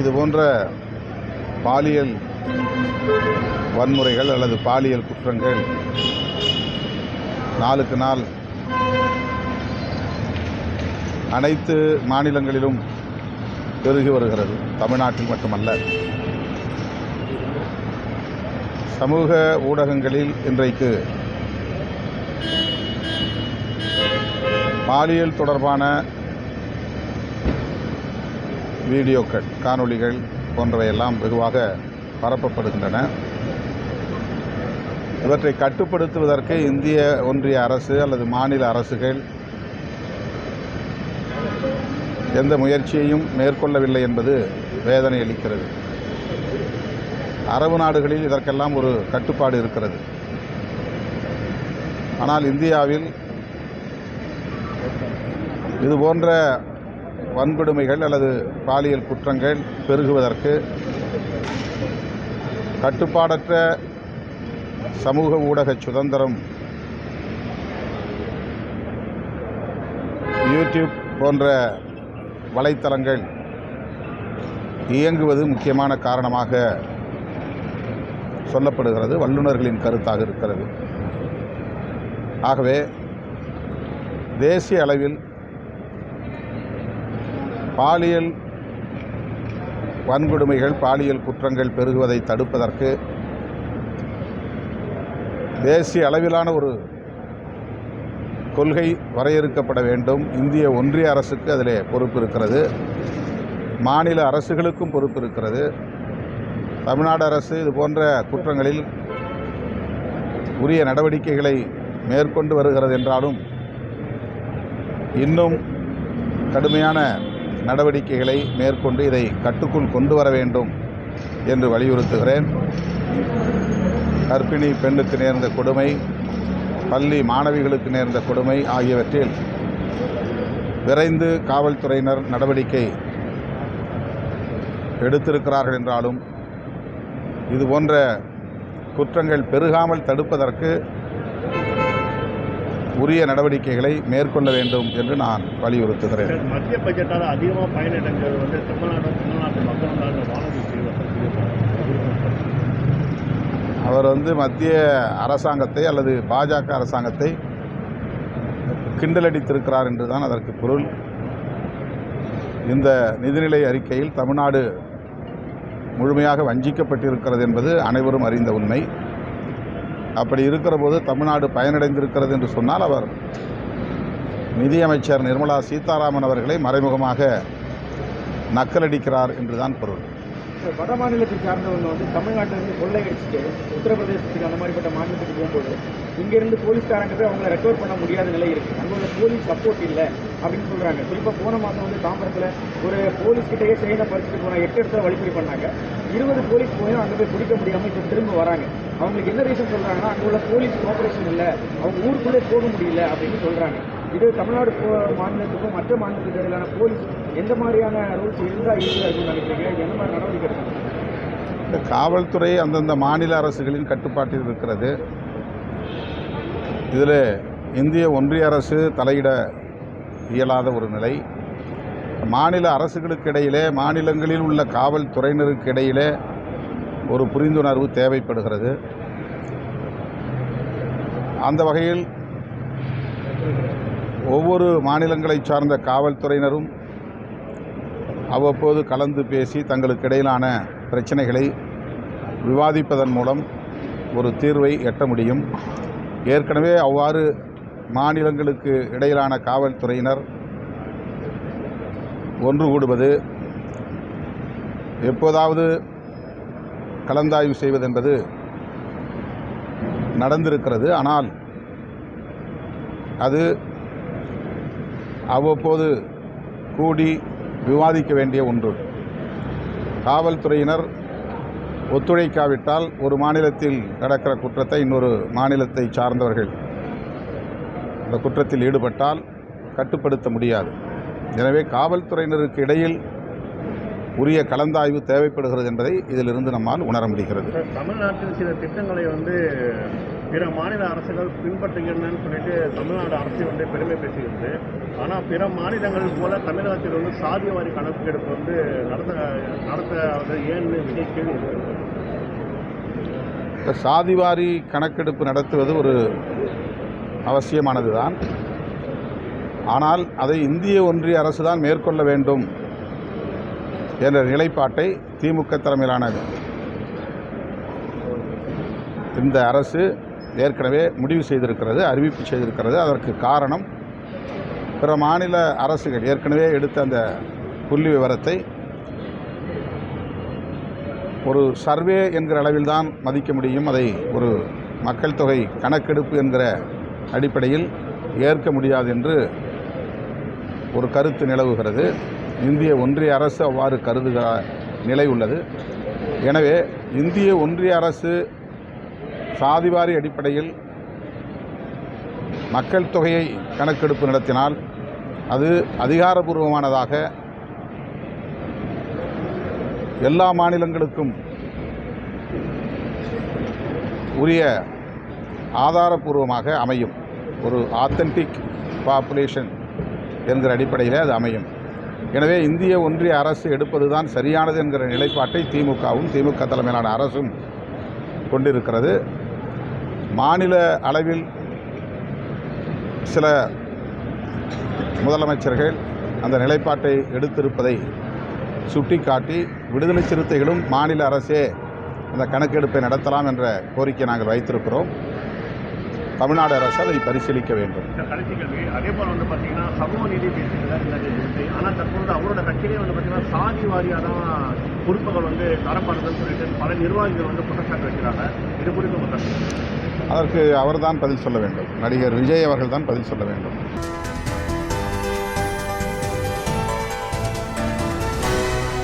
இது போன்ற பாலியல் வன்முறைகள் அல்லது பாலியல் குற்றங்கள் நாளுக்கு நாள் அனைத்து மாநிலங்களிலும் பெருகி வருகிறது. தமிழ்நாட்டில் மட்டுமல்ல. சமூக ஊடகங்களில் இன்றைக்கு பாலியல் தொடர்பான வீடியோக்கள் காணொளிகள் போன்றவையெல்லாம் வெகுவாக பரப்பப்படுகின்றன. இவற்றை கட்டுப்படுத்துவதற்கு இந்திய ஒன்றிய அரசு அல்லது மாநில அரசுகள் எந்த முயற்சியையும் மேற்கொள்ளவில்லை என்பது வேதனை அளிக்கிறது. அரபு நாடுகளில் இதற்கெல்லாம் ஒரு கட்டுப்பாடு இருக்கிறது. ஆனால் இந்தியாவில் இது போன்ற வன்கொடுமைகள் அல்லது பாலியல் குற்றங்கள் பெருகுவதற்கு கட்டுப்பாடற்ற சமூக ஊடக சுதந்திரம் யூடியூப் போன்ற வலைத்தளங்கள் இயங்குவது முக்கியமான காரணமாக சொல்லப்படுகிறது வல்லுநர்களின் கருத்தாக இருக்கிறது. ஆகவே தேசிய அளவில் பாலியல் வன்கொடுமைகள் பாலியல் குற்றங்கள் பெருகுவதை தடுப்பதற்கு தேசிய அளவிலான ஒரு கொள்கை வரையறுக்கப்பட வேண்டும். இந்திய ஒன்றிய அரசுக்கு அதில் பொறுப்பு இருக்கிறது. மாநில அரசுகளுக்கும் பொறுப்பு இருக்கிறது. தமிழ்நாடு அரசு இது போன்ற குற்றங்களில் உரிய நடவடிக்கைகளை மேற்கொண்டு வருகிறது என்றாலும் இன்னும் கடுமையான நடவடிக்கைகளை மேற்கொண்டு இதை கட்டுக்குள் கொண்டு வர வேண்டும் என்று வலியுறுத்துகிறேன். கர்ப்பிணி பெண்ணுக்கு நேர்ந்த கொடுமை பள்ளி மாணவிகளுக்கு நேர்ந்த கொடுமை ஆகியவற்றில் விரைந்து காவல்துறையினர் நடவடிக்கை எடுத்திருக்கிறார்கள் என்றாலும் இது போன்ற குற்றங்கள் பெருகாமல் தடுப்பதற்கு உரிய நடவடிக்கைகளை மேற்கொள்ள வேண்டும் என்று நான் வலியுறுத்துகிறேன். மத்திய பட்ஜெட்டால் அதிகமாக பயனடைஞ்சது வந்து தமிழ்நாடு தமிழ்நாட்டு மக்கள் அவர் வந்து மத்திய அரசாங்கத்தை அல்லது பாஜக அரசாங்கத்தை கிண்டலடித்திருக்கிறார் என்று தான் அதற்கு பொருள். இந்த நிதிநிலை அறிக்கையில் தமிழ்நாடு முழுமையாக வஞ்சிக்கப்பட்டிருக்கிறது என்பது அனைவரும் அறிந்த உண்மை. அப்படி இருக்கிற போது தமிழ்நாடு பயனடைந்திருக்கிறது என்று சொன்னால் அவர் நிதியமைச்சர் நிர்மலா சீதாராமன் அவர்களை மறைமுகமாக நக்கலடிக்கிறார் என்றுதான் பொருள். வட மாநிலத்தை சார்ந்தவங்க வந்து தமிழ்நாட்டிலிருந்து கொள்ளையடிச்சுட்டு உத்தரப்பிரதேசத்துக்கு அந்த மாதிரிப்பட்ட மாநிலத்துக்கு போகும்போது இங்கேருந்து போலீஸ்காரங்க போய் அவங்கள ரெக்கவர் பண்ண முடியாத நிலை இருக்குது அங்கே உள்ள போலீஸ் சப்போர்ட் இல்லை அப்படின்னு சொல்கிறாங்க குறிப்பாக போன மாதம் வந்து தாம்பரத்தில் ஒரு போலீஸ் கிட்டேயே செயினை பறிச்சுட்டு போனாங்க எட்டு இடத்துல வழிபறி பண்ணாங்க. இருபது போலீஸ் போயும் அங்கே போய் பிடிக்க முடியாமல் இப்போ திரும்ப வராங்க. அவங்களுக்கு என்ன ரீசன் சொல்கிறாங்கன்னா அங்கே உள்ள போலீஸ் கோஆப்ரேஷன் இல்லை அவங்க ஊருக்குள்ளே போக முடியல அப்படின்னு சொல்கிறாங்க இது தமிழ்நாடு மாநிலத்துக்கும் மற்ற மாநிலத்துக்கு இடையிலான போலீஸ் எந்த மாதிரியான ரூல்ஸ் இருந்தால் ஈஸியாக இருக்கும்னு நினைக்கிறீங்க? எந்த மாதிரி நடவடிக்கை இந்த காவல்துறை அந்தந்த மாநில அரசுகளின் கட்டுப்பாட்டில் இருக்கிறது. இதில் இந்திய ஒன்றிய அரசு தலையிட இயலாத ஒரு நிலை. மாநில அரசுகளுக்கு இடையிலே மாநிலங்களில் உள்ள காவல்துறையினருக்கு இடையிலே ஒரு புரிந்துணர்வு தேவைப்படுகிறது. அந்த வகையில் ஒவ்வொரு மாநிலங்களை சார்ந்த காவல்துறையினரும் அவ்வப்போது கலந்து பேசி தங்களுக்கு இடையிலான பிரச்சனைகளை விவாதிப்பதன் மூலம் ஒரு தீர்வை எட்ட முடியும். ஏற்கனவே அவ்வாறு மாநிலங்களுக்கு இடையிலான காவல்துறையினர் ஒன்று கூடுவது எப்போதாவது கலந்தாய்வு செய்வதென்பது நடந்திருக்கிறது. ஆனால் அது அவ்வப்போது கூடி விவாதிக்க வேண்டிய ஒன்று. காவல்துறையினர் ஒத்துழைக்காவிட்டால் ஒரு மாநிலத்தில் நடக்கிற குற்றத்தை இன்னொரு மாநிலத்தை சார்ந்தவர்கள் அந்த குற்றத்தில் ஈடுபட்டால் கட்டுப்படுத்த முடியாது. எனவே காவல்துறையினருக்கு இடையில் உரிய கலந்தாய்வு தேவைப்படுகிறது என்பதை இதிலிருந்து நம்மால் உணர முடிகிறது. தமிழ்நாட்டில் சில திட்டங்களை வந்து பிற மாநில அரசுகள் பின்பற்றுகின்றன சொல்லிட்டு தமிழ்நாடு அரசு வந்து பெருமை பேசுகிறது. ஆனால் பிற மாநிலங்கள் போல தமிழகத்தில் வந்து சாதியவாரி கணக்கெடுப்பு வந்து நடத்த நடத்த ஏன்னு விஜய் கேள்வி சாதிவாரி கணக்கெடுப்பு நடத்துவது ஒரு அவசியமானது தான் ஆனால் அதை இந்திய ஒன்றிய அரசு தான் மேற்கொள்ள வேண்டும் என்ற நிலைப்பாட்டை திமுக தலைமையிலான இந்த அரசு ஏற்கனவே முடிவு செய்திருக்கிறது அறிவிப்பு செய்திருக்கிறது. அதற்கு காரணம் பிற மாநில அரசுகள் ஏற்கனவே எடுத்த அந்த புள்ளி விவரத்தை ஒரு சர்வே என்கிற அளவில் தான் மதிக்க முடியும். அதை ஒரு மக்கள் தொகை கணக்கெடுப்பு என்கிற அடிப்படையில் ஏற்க முடியாது என்று ஒரு கருத்து நிலவுகிறது. இந்திய ஒன்றிய அரசு அவ்வாறு கருதுகிற நிலை உள்ளது. எனவே இந்திய ஒன்றிய அரசு சாதிவாரி அடிப்படையில் மக்கள் தொகையை கணக்கெடுப்பு நடத்தினால் அது அதிகாரபூர்வமானதாக எல்லா மாநிலங்களுக்கும் உரிய ஆதாரபூர்வமாக அமையும். ஒரு ஆத்தென்டிக் பாப்புலேஷன் என்கிற அடிப்படையில் அது அமையும். எனவே இந்திய ஒன்றிய அரசு எடுப்பது தான் சரியானது என்கிற நிலைப்பாட்டை திமுகவும் திமுக தலைமையிலான அரசும் கொண்டிருக்கிறது. மாநில அளவில் சில முதலமைச்சர்கள் அந்த நிலைப்பாட்டை எடுத்திருப்பதை சுட்டிக்காட்டி விடுதலை சிறுத்தைகளும் மாநில அரசே அந்த கணக்கெடுப்பை நடத்தலாம் என்ற கோரிக்கை நாங்கள் வைத்திருக்கிறோம். தமிழ்நாடு அரசு அதை பரிசீலிக்க வேண்டும். அதே போல் வந்து பார்த்தீங்கன்னா சமூக நீதி விஜய் ஆனால் தற்போது அவரோட கட்சியிலே வந்து பார்த்தீங்கன்னா சாதி வாரியாக தான் பொறுப்புகள் வந்து தரப்படுதுன்னு சொல்லிட்டு பல நிர்வாகிகள் வந்து குற்றச்சாட்டு வைக்கிறாங்க. இது குறித்து அதற்கு அவர்தான் பதில் சொல்ல வேண்டும். நடிகர் விஜய் அவர்கள் தான் பதில் சொல்ல வேண்டும்.